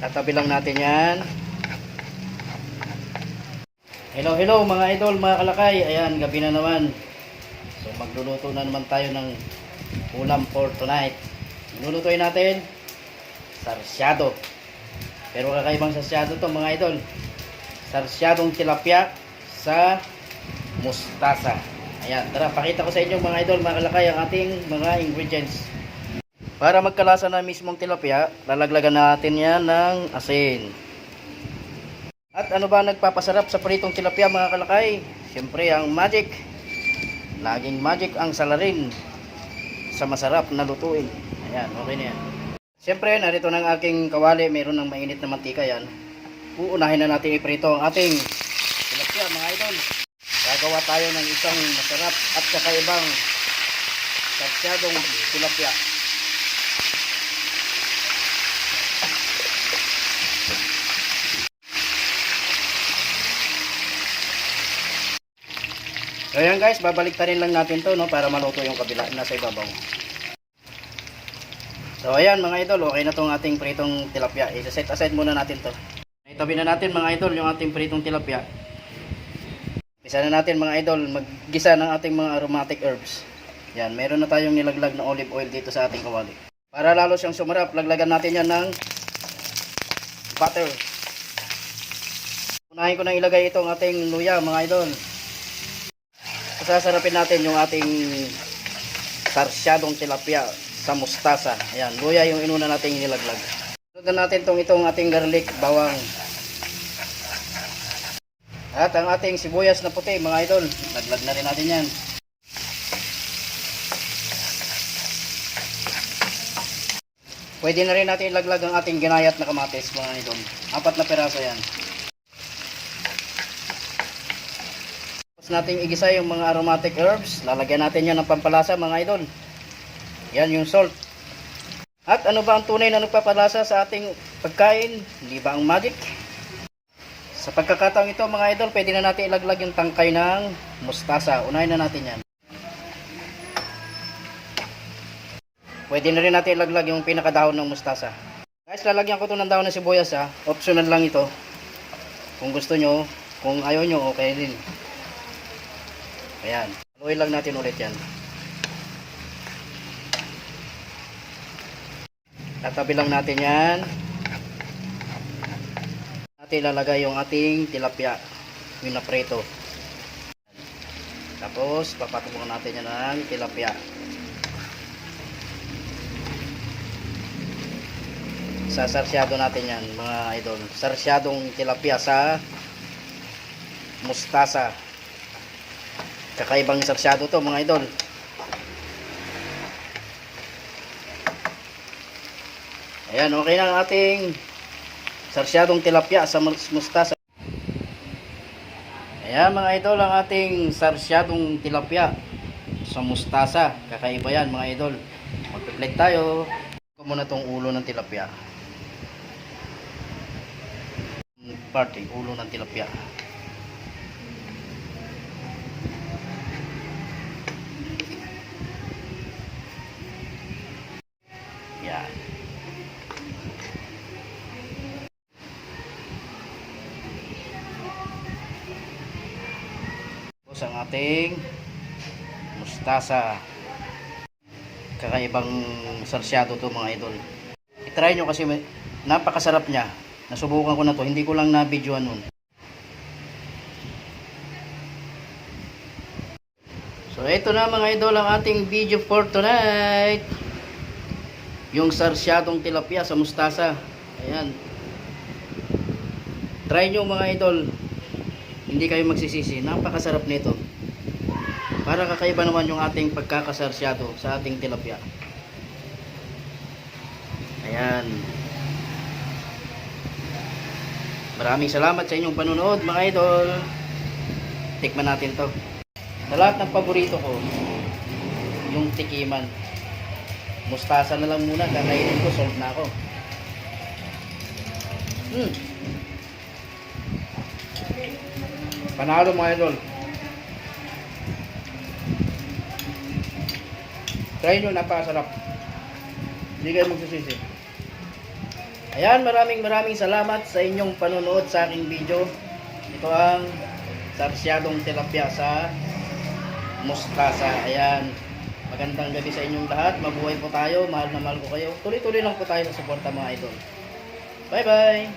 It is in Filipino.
Tatabi lang natin yan. Hello, hello mga idol, mga kalakay. Ayan, gabi na naman. So magluluto na naman tayo ng ulam for tonight. Lulutuin natin sarsyado. Pero kakaibang sarsyado to mga idol. Sarsyadong tilapia sa mustasa. Ayan, tara pakita ko sa inyo mga idol, mga kalakay ang ating mga ingredients. Para magkalasa na mismong tilapia, lalaglagan natin yan ng asin. At ano ba nagpapasarap sa pritong tilapia mga kalakay? Siyempre ang magic. Laging magic ang salarin sa masarap na lutuin. Ayan, okay na yan. Siyempre, narito ng aking kawali. Meron ng mainit na mantika yan. Uunahin na natin iprito ang ating tilapia mga idol. Gagawa tayo ng isang masarap at kakaibang sarsyadong tilapia. Ayan guys, babalik rin lang natin to no para maluto yung kabila nasa ibabaw. So ayan mga idol, okay na tong ating pritong tilapia. I-set aside muna natin to. Itabi na natin mga idol yung ating pritong tilapia. Bisa na natin mga idol maggisa ng ating mga aromatic herbs. Yan, meron na tayong nilaglag na olive oil dito sa ating kawali. Para lalo siyang sumarap, laglagan natin yan ng butter. Unahin ko nang ilagay itong ating luya mga idol. Sasarapin natin yung ating sarsyadong tilapia sa mustasa. Ayan, luya yung inuna nating nilaglag. Sunod na natin tong itong ating garlic, bawang. At ang ating sibuyas na puti, mga idol. Laglag na rin natin yan. Pwede na rin natin ilaglag ang ating ginayat na kamatis, mga idol. Apat na peraso yan. Nating igisa yung mga aromatic herbs. Lalagyan natin yan ng pampalasa mga idol. Yan yung salt. At ano ba ang tunay na nagpapalasa sa ating pagkain? Hindi ba ang magic? Sa pagkakataong ito mga idol, pwede na natin ilaglag yung tangkay ng mustasa. Unahin na natin yan. Pwede na rin natin ilaglag yung pinakadahon ng mustasa. Guys, lalagyan ko to ng dahon ng sibuyas ha. Optional lang ito. Kung gusto nyo, kung ayaw nyo, okay din. Ayan. Haluin lang natin ulit yan. Tatabi lang natin yan. Natin ilalagay yung ating tilapia. Yung napreto. Tapos, papatubong natin yan ng tilapia. Sasarsyado natin yan, mga idol. Sarsyadong tilapia sa mustasa. Kakaibang sarsyado to mga idol. Ayan, okay na ang ating sarsyadong tilapia sa mus- mustasa. Ayan mga idol, ang ating sarsyadong tilapia sa mustasa. Kakaiba yan mga idol. Magpiplate tayo. Ito muna tong ulo ng tilapia. Parte, ulo ng tilapia. Ang ating mustasa. Kakaibang sarsyado to mga idol. I-try nyo kasi napakasarap niya. Nasubukan ko na to. Hindi ko lang na-videoan nun. So ito na mga idol ang ating video for tonight. Yung sarsyadong tilapia sa mustasa. Ayan. Try nyo mga idol. Hindi kayo magsisisi. Napakasarap nito. Para kakaiba naman yung ating pagkakasarsyado sa ating tilapia. Ayan. Maraming salamat sa inyong panunood mga idol. Tikman natin to. Sa lahat ng paborito ko, yung tikiman. Mustasa na lang muna, kakainin ko, sold na ako. Hmm. Panalo mga idol. Try nyo, napakasarap. Hindi kayo magsisisi. Ayan, maraming maraming salamat sa inyong panonood sa aking video. Ito ang sarsyadong tilapia sa mustasa. Ayan. Magandang gabi sa inyong lahat. Mabuhay po tayo. Mahal na mahal ko kayo. Tuloy-tuloy lang po tayo sa suporta mga idol. Bye-bye!